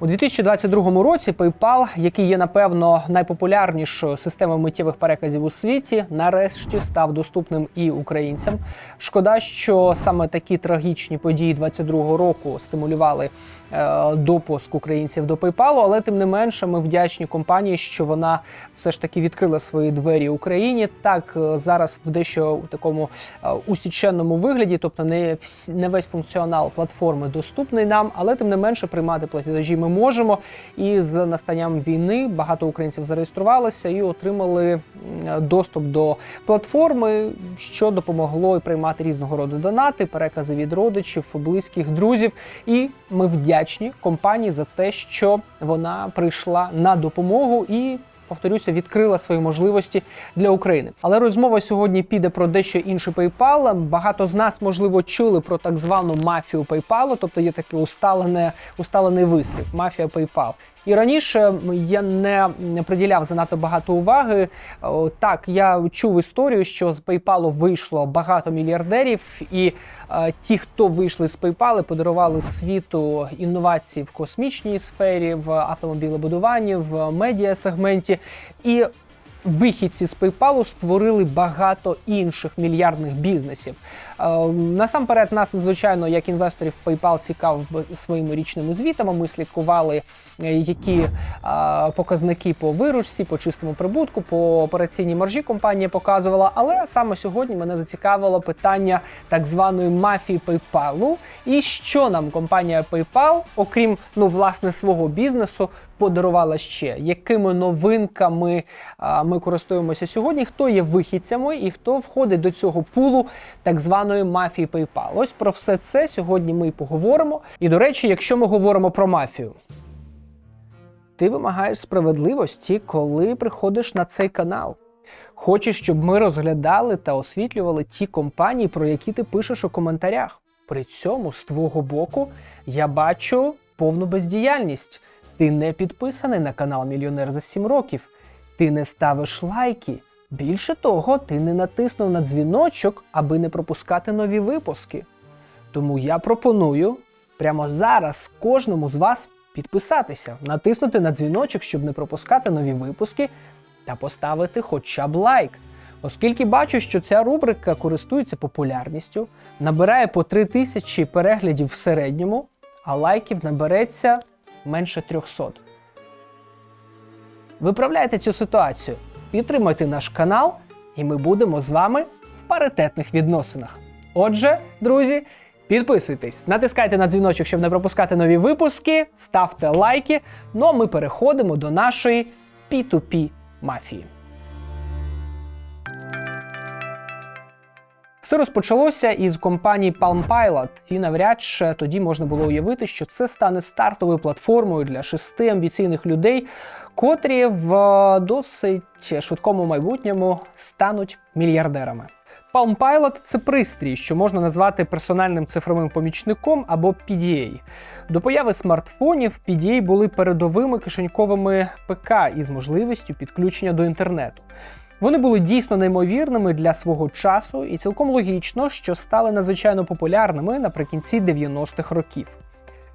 У 2022 році PayPal, який є напевно найпопулярнішою системою миттєвих переказів у світі, нарешті став доступним і українцям. Шкода, що саме такі трагічні події 2022 року стимулювали допуск українців до PayPal, але тим не менше, ми вдячні компанії, що вона все ж таки відкрила свої двері Україні. Так е, зараз в дещо у такому е, усіченному вигляді, тобто не не весь функціонал платформи доступний нам, але тим не менше приймати платежі ми можемо. І з настанням війни багато українців зареєструвалися і отримали доступ до платформи, що допомогло і приймати різного роду донати, перекази від родичів, близьких, друзів. І ми вдячні компанії за те, що вона прийшла на допомогу і. Повторюся, відкрила свої можливості для України. Але розмова сьогодні піде про дещо інше PayPal. Багато з нас, можливо, чули про так звану мафію PayPal, тобто є такий усталене, усталений вислів мафія PayPal. І раніше я не приділяв занадто багато уваги. Так, я чув історію, що з PayPal вийшло багато мільярдерів, і е, ті, хто вийшли з PayPal, подарували світу інновації в космічній сфері, в автомобілебудуванні, в медіа сегменті. І вихідці з PayPal створили багато інших мільярдних бізнесів. Е, Насамперед, нас, звичайно, як інвесторів PayPal цікавив своїми річними звітами. Ми слідкували, е, які е, показники по виручці, по чистому прибутку, по операційній маржі компанія показувала. Але саме сьогодні мене зацікавило питання так званої мафії PayPal. І що нам компанія PayPal, окрім ну власне свого бізнесу, подарувала ще, якими новинками ми користуємося сьогодні, хто є вихідцями і хто входить до цього пулу так званої мафії PayPal. Ось про все це сьогодні ми й поговоримо. І до речі, якщо ми говоримо про мафію. Ти вимагаєш справедливості, коли приходиш на цей канал. Хочеш, щоб ми розглядали та освітлювали ті компанії, про які ти пишеш у коментарях. При цьому з твого боку я бачу повну бездіяльність. Ти не підписаний на канал Мільйонер за 7 років. Ти не ставиш лайки. Більше того, ти не натиснув на дзвіночок, аби не пропускати нові випуски. Тому я пропоную прямо зараз кожному з вас підписатися, натиснути на дзвіночок, щоб не пропускати нові випуски, та поставити хоча б лайк. Оскільки бачу, що ця рубрика користується популярністю, набирає по 3 тисячі переглядів в середньому, а лайків набереться менше 300. Виправляйте цю ситуацію, підтримуйте наш канал, і ми будемо з вами в паритетних відносинах. Отже, друзі, підписуйтесь, натискайте на дзвіночок, щоб не пропускати нові випуски, ставте лайки. Ну а ми переходимо до нашої P2P мафії. Все розпочалося із компанії Palm Pilot, і навряд чи тоді можна було уявити, що це стане стартовою платформою для шести амбіційних людей, котрі в е, досить швидкому майбутньому стануть мільярдерами. Palm Pilot – це пристрій, що можна назвати персональним цифровим помічником або PDA. До появи смартфонів PDA були передовими кишеньковими ПК із можливістю підключення до інтернету. Вони були дійсно неймовірними для свого часу, і цілком логічно, що стали надзвичайно популярними наприкінці 90-х років.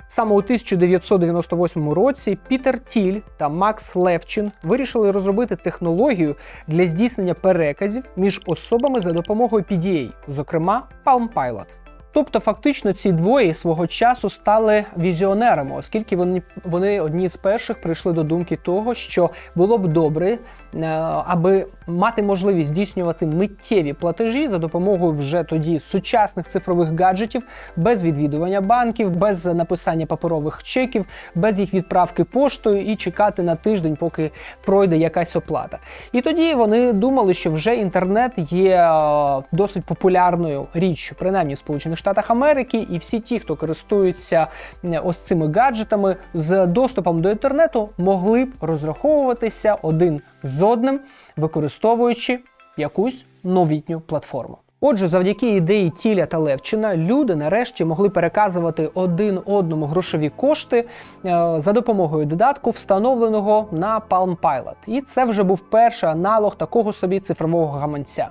Саме у 1998 році Пітер Тіль та Макс Левчин вирішили розробити технологію для здійснення переказів між особами за допомогою PDA, зокрема Palm Pilot. Тобто, фактично, ці двоє свого часу стали візіонерами, оскільки вони, вони одні з перших прийшли до думки того, що було б добре, аби мати можливість здійснювати миттєві платежі за допомогою вже тоді сучасних цифрових гаджетів, без відвідування банків, без написання паперових чеків, без їх відправки поштою і чекати на тиждень, поки пройде якась оплата. І тоді вони думали, що вже інтернет є е, досить популярною річчю, принаймні в Сполучених Штатах Америки, і всі ті, хто користуються е, ось цими гаджетами з доступом до інтернету, могли б розраховуватися один з одним, використовуючи якусь новітню платформу. Отже, завдяки ідеї Тіля та Левчина люди нарешті могли переказувати один одному грошові кошти е, за допомогою додатку, встановленого на Palm Pilot. І це вже був перший аналог такого собі цифрового гаманця.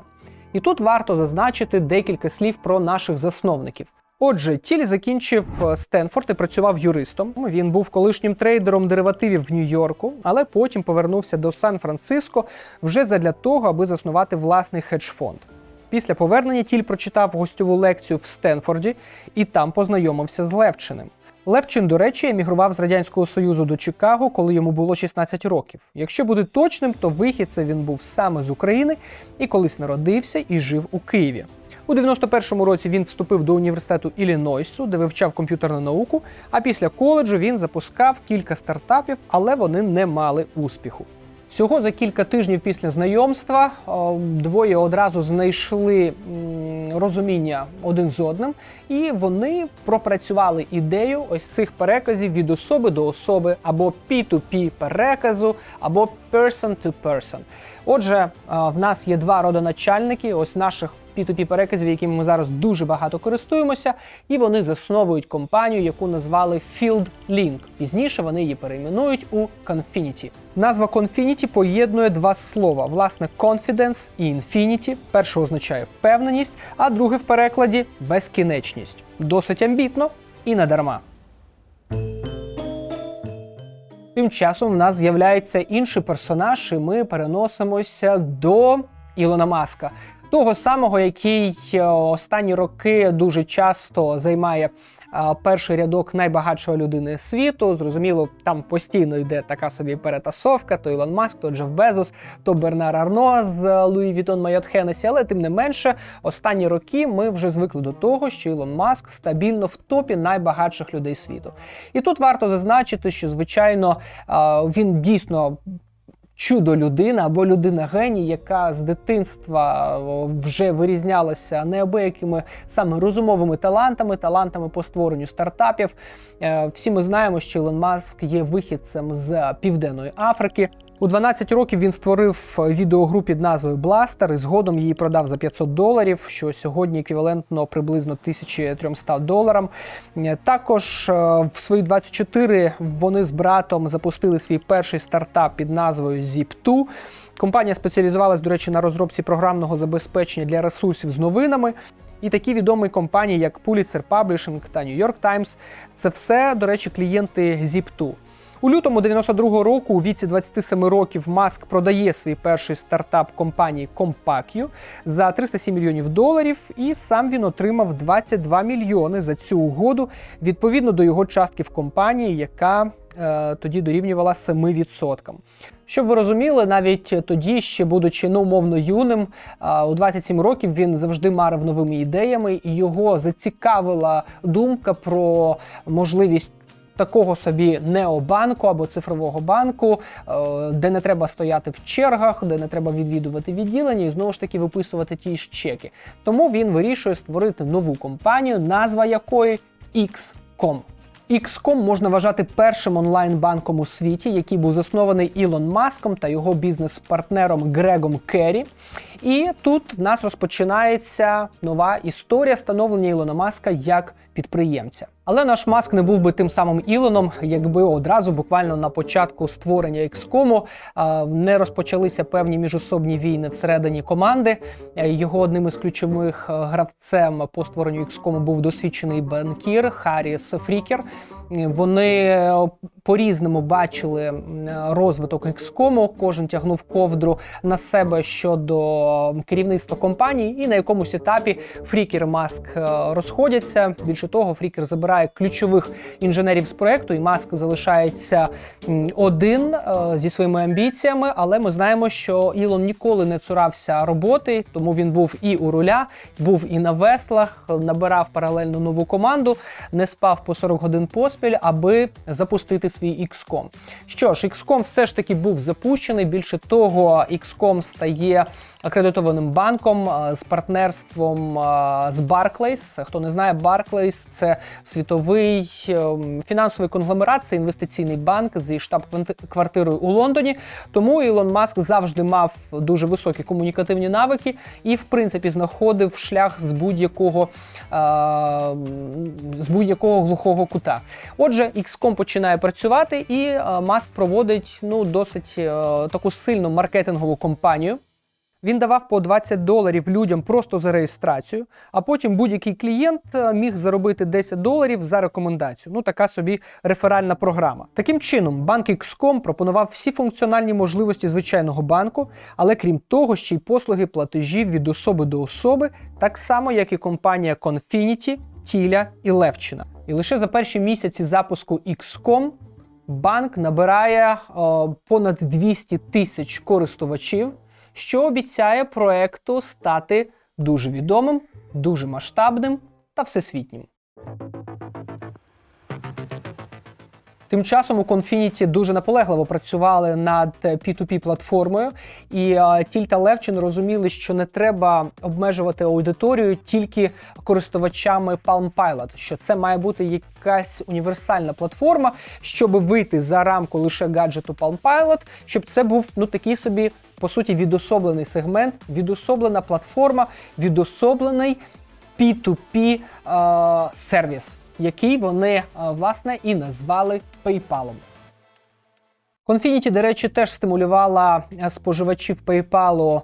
І тут варто зазначити декілька слів про наших засновників. Отже, Тіль закінчив е, Стенфорд і працював юристом. Він був колишнім трейдером деривативів в Нью-Йорку, але потім повернувся до Сан-Франциско вже задля того, аби заснувати власний хедж-фонд. Після повернення Тіль прочитав гостьову лекцію в Стенфорді і там познайомився з Левчиним. Левчин, до речі, емігрував з радянського союзу до Чикаго, коли йому було 16 років. Якщо бути точним, то вихідцем він був саме з України і колись народився і жив у Києві. У 91-му році він вступив до університету Іллінойсу, де вивчав комп'ютерну науку. А після коледжу він запускав кілька стартапів, але вони не мали успіху. Всього за кілька тижнів після знайомства двоє одразу знайшли розуміння один з одним, і вони пропрацювали ідею ось цих переказів від особи до особи, або P2P переказу, або person to person. Отже, в нас є два родоначальники, ось наших P2P переказів, якими ми зараз дуже багато користуємося, і вони засновують компанію, яку назвали FieldLink. Пізніше вони її перейменують у Confinity. Назва Confinity поєднує два слова: власне, confidence і infinity. Перше означає впевненість, а друге в перекладі безкінечність. Досить амбітно і надарма. Тим часом в нас з'являється інший персонаж, і ми переносимося до Ілона Маска, того самого, який е, останні роки дуже часто займає е, перший рядок найбагатшої людини світу. Зрозуміло, там постійно йде така собі перетасовка: то Ілон Маск, то Джеф Безос, то Бернар Арно з Луї Вітон Майот Хеннесі. Але тим не менше, останні роки ми вже звикли до того, що Ілон Маск стабільно в топі найбагатших людей світу. І тут варто зазначити, що звичайно е, він дійсно чудо людина або людина геній, яка з дитинства вже вирізнялася неабиякими саме розумовими талантами, талантами по створенню стартапів. Е, всі ми знаємо, що Ілон Маск є вихідцем з Південної Африки. У 12 років він створив відеогру під назвою Blaster і згодом її продав за 500 доларів, що сьогодні еквівалентно приблизно 1300 доларам. Е, Також е, в свої 24 вони з братом запустили свій перший стартап під назвою Zip2. Компанія спеціалізувалась, до речі, на розробці програмного забезпечення для ресурсів з новинами. І такі відомі компанії, як Pulitzer Publishing та New York Times, це все, до речі, клієнти Zip2. У лютому 92-го року, у віці 27 років, Маск продає свій перший стартап компанії Compactio за 307 мільйонів доларів, і сам він отримав 22 мільйони за цю угоду відповідно до його частки в компанії, яка е, тоді дорівнювала 7%. Щоб ви розуміли, навіть тоді, ще будучи ну, умовно юним, у 27 років він завжди марив новими ідеями, і його зацікавила думка про можливість. Такого собі необанку або цифрового банку, е, де не треба стояти в чергах, де не треба відвідувати відділення і знову ж таки виписувати ті ж чеки. Тому він вирішує створити нову компанію, назва якої XCOM. XCOM можна вважати першим онлайн-банком у світі, який був заснований Ілон Маском та його бізнес-партнером Грегом Керрі. І тут в нас розпочинається нова історія становлення Ілона Маска як підприємця. Але наш маск не був би тим самим Ілоном, якби одразу, буквально на початку створення XCOM, не розпочалися певні міжособні війни всередині команди. Його одним із ключових е, гравцем по створенню XCOM був досвідчений банкір Харріс Фрікер. Вони е, по-різному бачили розвиток XCOM, кожен тягнув ковдру на себе щодо керівництва компанії, і на якомусь етапі Фрікер Маск е, розходяться. Більше того, Фрікер забирає ключових інженерів з проекту, і Маск залишається один е, зі своїми амбіціями. Але ми знаємо, що Ілон ніколи не цурався роботи, тому він був і у руля, був і на веслах, набирав паралельно нову команду, не спав по 40 годин поспіль, аби запустити свій XCOM. Що ж, XCOM все ж таки був запущений. Більше того, XCOM стає акредитованим банком з партнерством з Barclays. Хто не знає, Barclays – це світовий ем, фінансовий конгломерат, це інвестиційний банк зі штаб-квартирою у Лондоні. Тому Ілон Маск завжди мав дуже високі комунікативні навики і, в принципі, знаходив шлях з будь-якого з будь-якого глухого кута. Отже, XCOM починає працювати, і Маск проводить ну досить е, таку сильну маркетингову кампанію. Він давав по 20 доларів людям просто за реєстрацію, а потім будь-який клієнт е, міг заробити 10 доларів за рекомендацію. Ну така собі реферальна програма. Таким чином, банк XCOM пропонував всі функціональні можливості звичайного банку, але крім того, ще й послуги платежів від особи до особи, так само як і компанія Confinity, Тіля і Левчина. І лише за перші місяці запуску XCOM банк набирає е, понад 200 тисяч користувачів, що обіцяє проекту стати дуже відомим, дуже масштабним та всесвітнім. Тим часом у Confinity дуже наполегливо працювали над P2P платформою, і е, Тіль та Левчин розуміли, що не треба обмежувати аудиторію тільки користувачами Palm Pilot, що це має бути якась універсальна платформа, щоб вийти за рамку лише гаджету Palm Pilot, щоб це був ну такий собі по суті відособлений сегмент, відособлена платформа, відособлений P2P е, сервіс, який вони е, власне і назвали PayPal. Confinity, до речі, теж стимулювала е, споживачів PayPal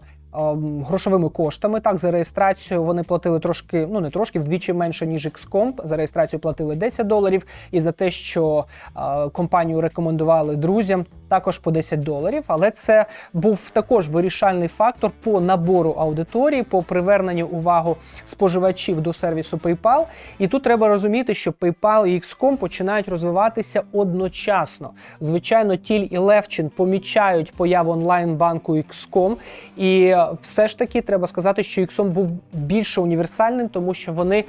грошовими коштами. Так, за реєстрацію вони платили трошки, ну не трошки, вдвічі менше, ніж XComp. За реєстрацію платили 10 доларів. І за те, що е, компанію рекомендували друзям, також по 10 доларів. Але це був також вирішальний фактор по набору аудиторії, по приверненню увагу споживачів до сервісу PayPal. І тут треба розуміти, що PayPal і XCOM починають розвиватися одночасно. Звичайно, Тіль і Левчин помічають появу онлайн-банку XCOM, і е, все ж таки треба сказати, що XCOM був більше універсальним, тому що вони е,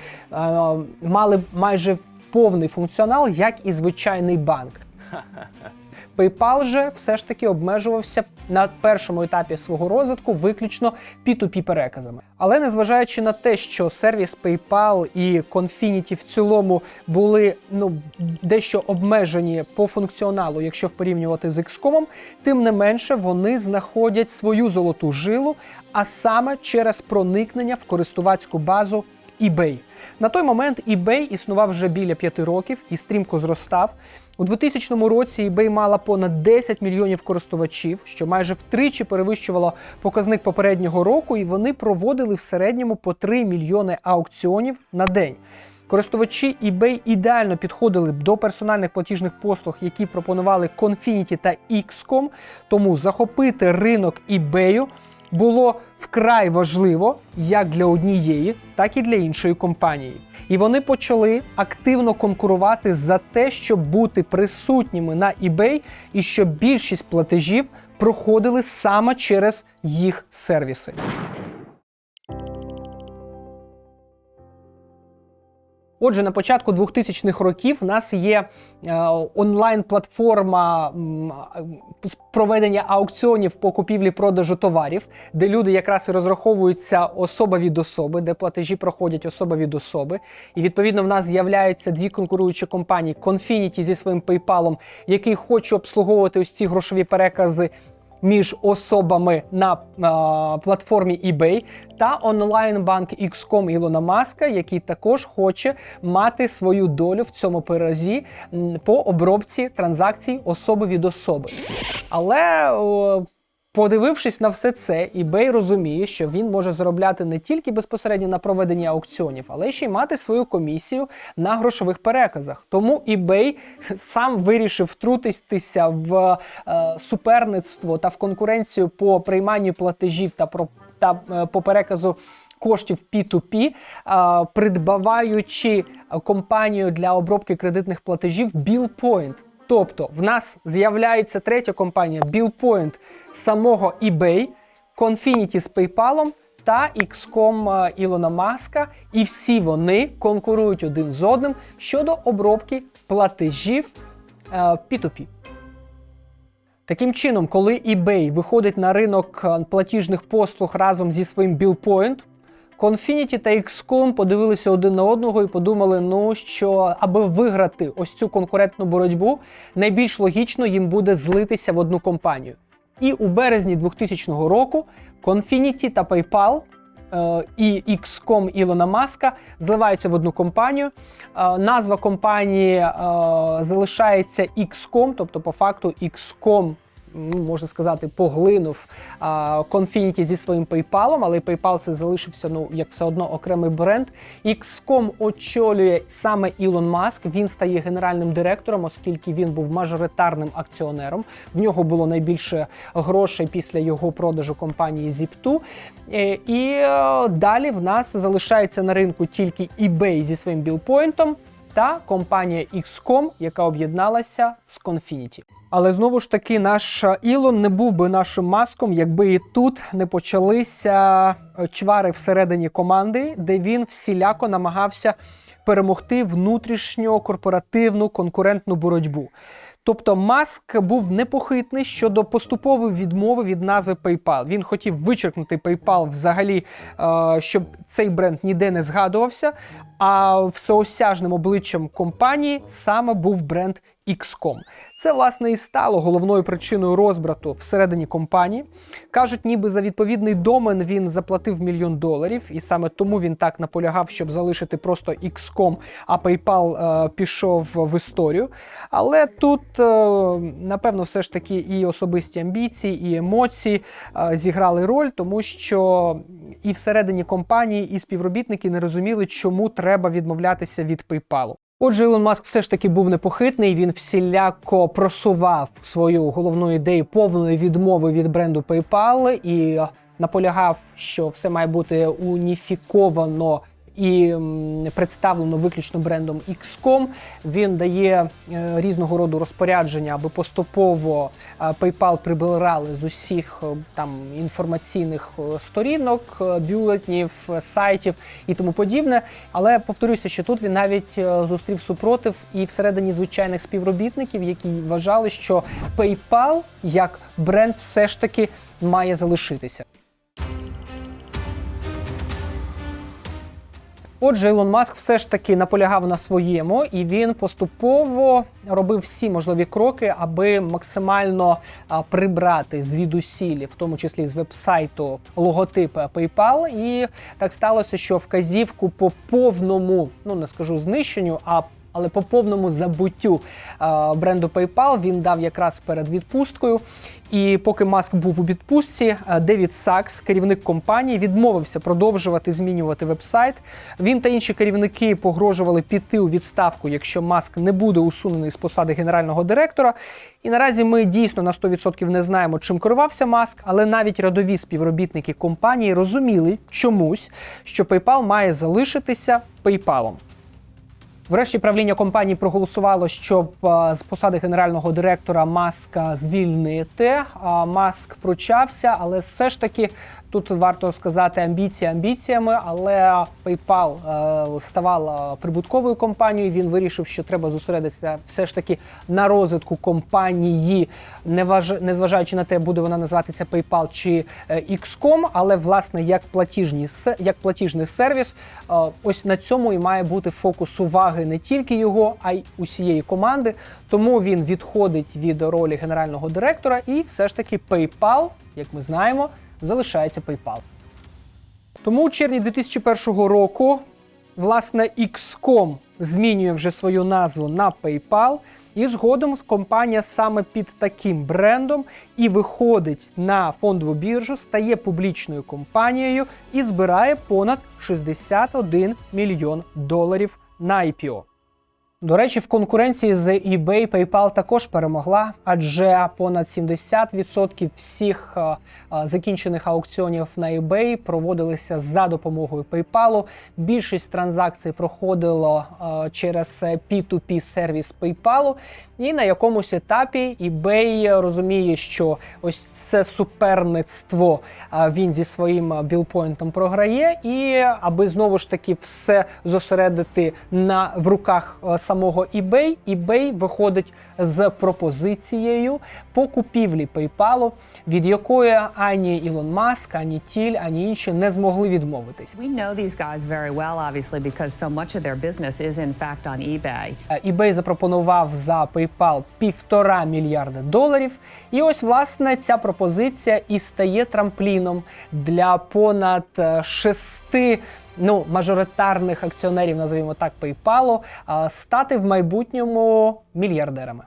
мали майже повний функціонал, як і звичайний банк. PayPal же все ж таки обмежувався на першому етапі свого розвитку виключно P2P переказами. Але незважаючи на те, що сервіс PayPal і Confinity в цілому були ну дещо обмежені по функціоналу, якщо порівнювати з XCOM, тим не менше вони знаходять свою золоту жилу, а саме через проникнення в користувацьку базу eBay. На той момент eBay існував вже біля п'яти років і стрімко зростав. У 2000 році eBay мала понад 10 мільйонів користувачів, що майже втричі перевищувало показник попереднього року, і вони проводили в середньому по 3 мільйони аукціонів на день. Користувачі eBay ідеально підходили до персональних платіжних послуг, які пропонували Confinity та XCOM, тому захопити ринок eBay було вкрай важливо як для однієї, так і для іншої компанії. І вони почали активно конкурувати за те, щоб бути присутніми на eBay і щоб більшість платежів проходили саме через їх сервіси. Отже, на початку 2000-х років в нас є е, онлайн-платформа з проведення аукціонів по купівлі-продажу товарів, де люди якраз і розраховуються особа від особи, де платежі проходять особа від особи. І відповідно в нас з'являються дві конкуруючі компанії: Confinity зі своїм PayPal, який хоче обслуговувати ось ці грошові перекази між особами на а, платформі eBay та онлайн-банк XCOM Ілона Маска, який також хоче мати свою долю в цьому пиразі по обробці транзакцій особи від особи. Але о, Подивившись на все це, eBay розуміє, що він може заробляти не тільки безпосередньо на проведенні аукціонів, але ще й мати свою комісію на грошових переказах. Тому eBay сам вирішив втрутитися в е, суперництво та в конкуренцію по прийманню платежів та про та е, по переказу. Коштів P2P, е, придбаваючи компанію для обробки кредитних платежів BillPoint. Тобто в нас з'являється третя компанія BillPoint самого eBay, Confinity з PayPal та XCOM е, Ілона Маска, і всі вони конкурують один з одним щодо обробки платежів е, P2P. Таким чином, коли eBay виходить на ринок е, платіжних послуг разом зі своїм BillPoint, Confinity та XCOM подивилися один на одного і подумали, ну що аби виграти ось цю конкурентну боротьбу, найбільш логічно їм буде злитися в одну компанію. І у березні 2000 року Confinity та PayPal е, і XCOM Ілона Маска зливаються в одну компанію. Е, назва компанії е, залишається XCOM, тобто по факту XCOM можна сказати, поглинув Confinity зі своїм PayPal, але PayPal це залишився ну як все одно окремий бренд. XCOM очолює саме Ілон Маск. Він стає генеральним директором, оскільки він був мажоритарним акціонером. В нього було найбільше грошей після його продажу компанії Zip2. Е, І е, далі в нас залишається на ринку тільки eBay зі своїм білпойнтом та компанія XCOM, яка об'єдналася з Confinity. Але знову ж таки, наш Ілон не був би нашим маском, якби і тут не почалися е, чвари всередині команди, де він всіляко намагався перемогти внутрішню корпоративну конкурентну боротьбу. Тобто Маск був непохитний щодо поступової відмови від назви PayPal. Він хотів вичеркнути PayPal взагалі, е, щоб цей бренд ніде не згадувався. А всеосяжним обличчям компанії саме був бренд XCOM. Це власне і стало головною причиною розбрату всередині компанії. Кажуть, ніби за відповідний домен він заплатив мільйон доларів, і саме тому він так наполягав, щоб залишити просто XCOM, а PayPal е, пішов в історію. Але тут, е, напевно, все ж таки і особисті амбіції, і емоції е, зіграли роль, тому що і всередині компанії, і співробітники не розуміли, чому треба відмовлятися від PayPal. Отже, Ілон Маск все ж таки був непохитний. Він всіляко просував свою головну ідею повної відмови від бренду PayPal і е, наполягав, що все має бути уніфіковано і представлено виключно брендом XCOM. Він дає е, різного роду розпорядження, аби поступово е, PayPal прибирали з усіх е, там інформаційних сторінок, бюлетнів, сайтів і тому подібне. Але повторюся, що тут він навіть зустрів супротив і всередині звичайних співробітників, які вважали, що PayPal як бренд все ж таки має залишитися. Отже, Ілон Маск все ж таки наполягав на своєму, і він поступово робив всі можливі кроки, аби максимально прибрати звідусілі, в тому числі з вебсайту, логотип PayPal. І так сталося, що вказівку по повному, ну не скажу знищенню, а але по повному забуттю бренду PayPal він дав якраз перед відпусткою. І поки Маск був у відпустці, Девід Сакс, керівник компанії, відмовився продовжувати змінювати вебсайт. Він та інші керівники погрожували піти у відставку, якщо Маск не буде усунений з посади генерального директора. І наразі ми дійсно на 100% не знаємо, чим керувався Маск, але навіть рядові співробітники компанії розуміли чомусь, що PayPal має залишитися PayPal. Врешті правління компанії проголосувало, щоб е, з посади генерального директора Маска звільнити. Маск пручався, але все ж таки тут варто сказати амбіції амбіціями. Але PayPal е, ставала прибутковою компанією. Він вирішив, що треба зосередитися все ж таки на розвитку компанії, незважаючи на те, буде вона називатися PayPal чи е, XCOM, але власне як платіжні як платіжний сервіс, е, ось на цьому і має бути фокус уваги не тільки його, а й усієї команди. Тому він відходить від ролі генерального директора, і все ж таки PayPal, як ми знаємо, залишається PayPal. Тому у червні 2001 року власне XCOM змінює вже свою назву на PayPal, і згодом компанія саме під таким брендом і виходить на фондову біржу, стає публічною компанією і збирає понад 61 мільйон доларів на IPO. До речі, в конкуренції з eBay PayPal також перемогла, адже понад 70% всіх е, е, закінчених аукціонів на eBay проводилися за допомогою PayPal. Більшість транзакцій проходило е, через е, P2P сервіс PayPal. І на якомусь етапі eBay розуміє, що ось це суперництво він зі своїм білпойнтом програє, і аби знову ж таки все зосередити на в руках самого eBay, eBay виходить з пропозицією по купівлі PayPal, від якої ані Ілон Маск, ані Тіль, ані інші не змогли відмовитись. We know these guys very well, obviously, because so much of their business is, in fact, on eBay. Е, eBay запропонував за PayPal півтора мільярда доларів. І ось власне ця пропозиція і стає трампліном для понад е, шести. Ну, мажоритарних акціонерів, називаємо так, PayPal, стати в майбутньому мільярдерами.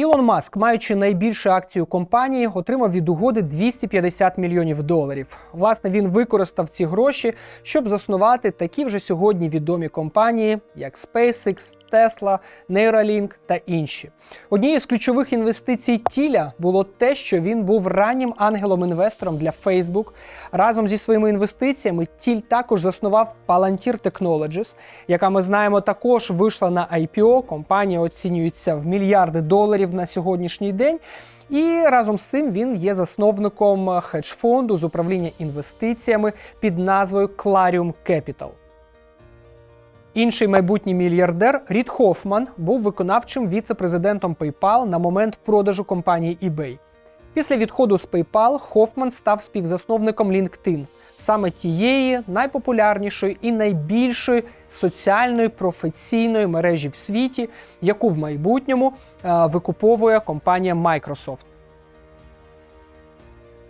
Ілон Маск, маючи найбільшу акцію компанії, отримав від угоди 250 мільйонів доларів. Власне, він використав ці гроші, щоб заснувати такі вже сьогодні відомі компанії, як SpaceX, Tesla, Neuralink та інші. Однією з ключових інвестицій Тіля було те, що він був раннім ангелом-інвестором для Facebook. Разом зі своїми інвестиціями Тіль також заснував Palantir Technologies, яка ми знаємо також вийшла на IPO. Компанія оцінюється в мільярди доларів на сьогоднішній день. І разом з цим він є засновником хедж-фонду з управління інвестиціями під назвою Clarium Capital. Інший майбутній мільярдер Рід Хофман був виконавчим віце-президентом PayPal на момент продажу компанії eBay. Після відходу з PayPal Хофман став співзасновником LinkedIn, саме тієї найпопулярнішої і найбільшої соціальної професійної мережі в світі, яку в майбутньому е, викуповує компанія Microsoft.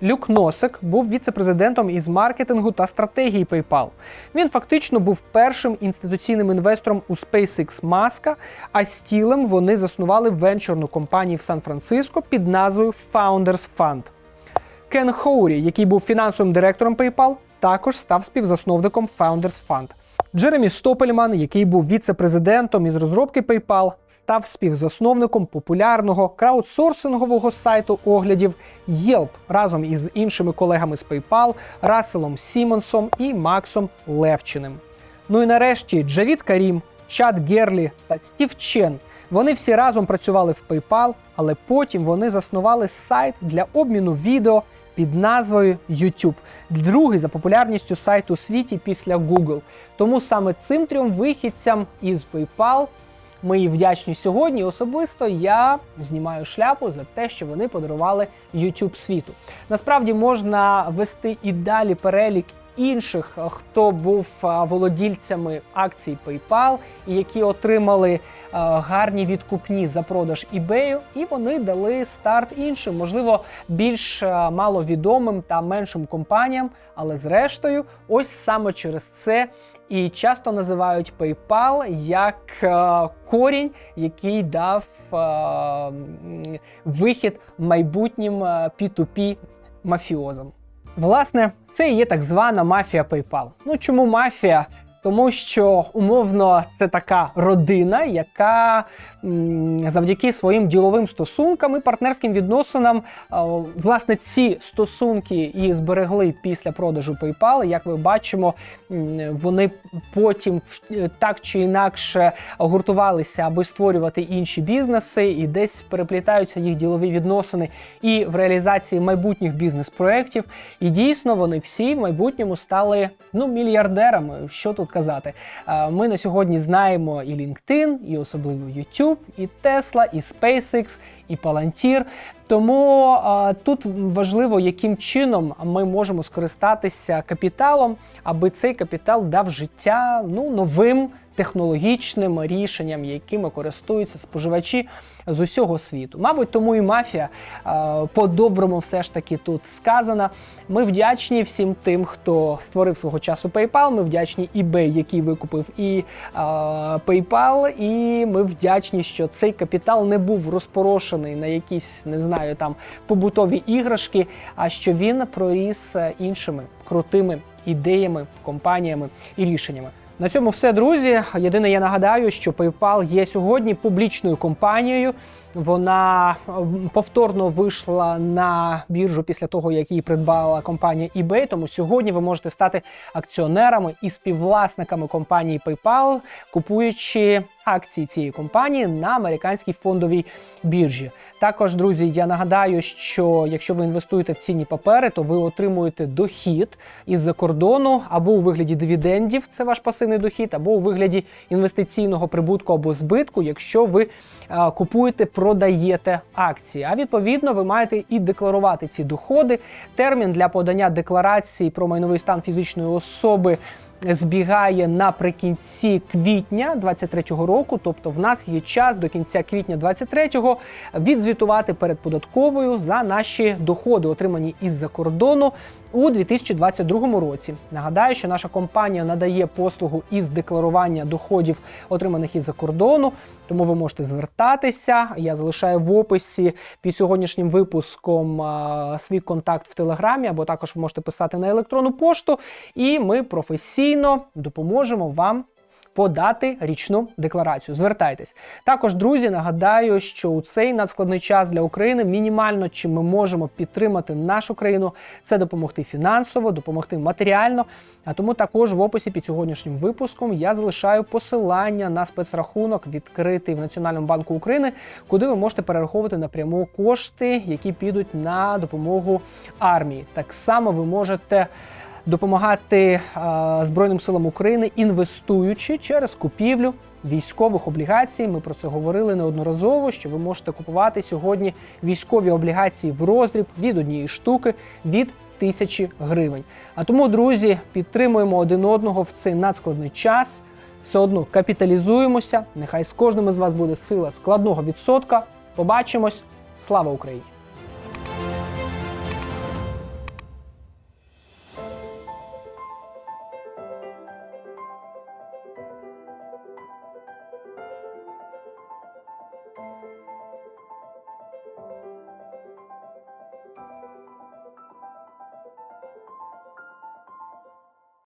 Люк Носик був віце-президентом із маркетингу та стратегії PayPal. Він фактично був першим інституційним інвестором у SpaceX Маска, а з тілем вони заснували венчурну компанію в Сан-Франциско під назвою Founders Fund. Кен Хоурі, який був фінансовим директором PayPal, також став співзасновником Founders Fund. Джеремі Стопельман, який був віце-президентом із розробки PayPal, став співзасновником популярного краудсорсингового сайту оглядів Yelp разом із іншими колегами з PayPal, Расселом Сімонсом і Максом Левчиним. Ну і нарешті Джавід Карім, Чад Герлі та Стів Чен. Вони всі разом працювали в PayPal, але потім вони заснували сайт для обміну відео під назвою YouTube, другий за популярністю сайт у світі після Google. Тому саме цим трьом вихідцям із PayPal ми вдячні сьогодні. Особисто я знімаю шляпу за те, що вони подарували YouTube світу. Насправді можна вести і далі перелік. Інших, е, хто був е, володільцями акцій PayPal і які отримали е, гарні відкупні за продаж eBay, і вони дали старт іншим, можливо, більш маловідомим та меншим компаніям. Але зрештою, ось саме через це і часто називають PayPal як корінь, який дав вихід майбутнім е, P2P мафіозам. Власне, це і є так звана мафія PayPal. Ну чому мафія? Тому що умовно це така родина, яка завдяки своїм діловим стосункам і партнерським відносинам, власне, ці стосунки і зберегли після продажу PayPal. Як ми бачимо, вони потім е, так чи інакше гуртувалися, аби створювати інші бізнеси, і десь переплітаються їх ділові відносини і в реалізації майбутніх бізнес-проєктів. І дійсно вони всі в майбутньому стали ну мільярдерами. Що тут казати? Е, Ми на сьогодні знаємо і LinkedIn, і особливо YouTube, і Tesla, і SpaceX, і Palantir. Тому е, тут важливо, яким чином ми можемо скористатися капіталом, аби цей капітал дав життя ну новим технологічним рішенням, якими користуються споживачі з усього світу. Мабуть, тому і мафія е, по-доброму все ж таки тут сказана. Ми вдячні всім тим, хто створив свого часу PayPal. Ми вдячні eBay, який викупив і е, PayPal, і ми вдячні, що цей капітал не був розпорошений на якісь, не знаю, там побутові іграшки, а що він проріс е, іншими крутими ідеями, компаніями і рішеннями. На цьому все, друзі. Єдине, я нагадаю, що PayPal є сьогодні публічною компанією. Вона повторно вийшла на біржу після того, як її придбала компанія eBay. Тому сьогодні ви можете стати акціонерами і співвласниками компанії PayPal, купуючи акції цієї компанії на американській фондовій біржі. Також, друзі, я нагадаю, що якщо ви інвестуєте в цінні папери, то ви отримуєте дохід із-за кордону або у вигляді дивідендів, це ваш пасивний дохід, або у вигляді інвестиційного прибутку або збитку, якщо ви купуєте, продаєте акції. А відповідно, ви маєте і декларувати ці доходи. Термін для подання декларації про майновий стан фізичної особи збігає наприкінці квітня 23-го року. Тобто, в нас є час до кінця квітня 23-го відзвітувати перед податковою за наші доходи, отримані із-за кордону. У 2022 році. Нагадаю, що наша компанія надає послугу із декларування доходів, отриманих із-за кордону. Тому ви можете звертатися. Я залишаю в описі під сьогоднішнім випуском а, свій контакт в телеграмі, або також ви можете писати на електронну пошту, і ми професійно допоможемо вам подати річну декларацію. Звертайтесь. Також, друзі, нагадаю, що у цей надскладний час для України мінімально чим ми можемо підтримати нашу країну, це допомогти фінансово, допомогти матеріально. А тому також в описі під сьогоднішнім випуском я залишаю посилання на спецрахунок, відкритий в Національному банку України, куди ви можете перераховувати напряму кошти, які підуть на допомогу армії. Так само ви можете допомагати е, Збройним силам України, інвестуючи через купівлю військових облігацій. Ми про це говорили неодноразово. Що ви можете купувати сьогодні військові облігації в роздріб від однієї штуки від тисячі гривень. А тому, друзі, підтримуємо один одного в цей надскладний час. Все одно капіталізуємося. Нехай з кожним із вас буде сила складного відсотка. Побачимось. Слава Україні!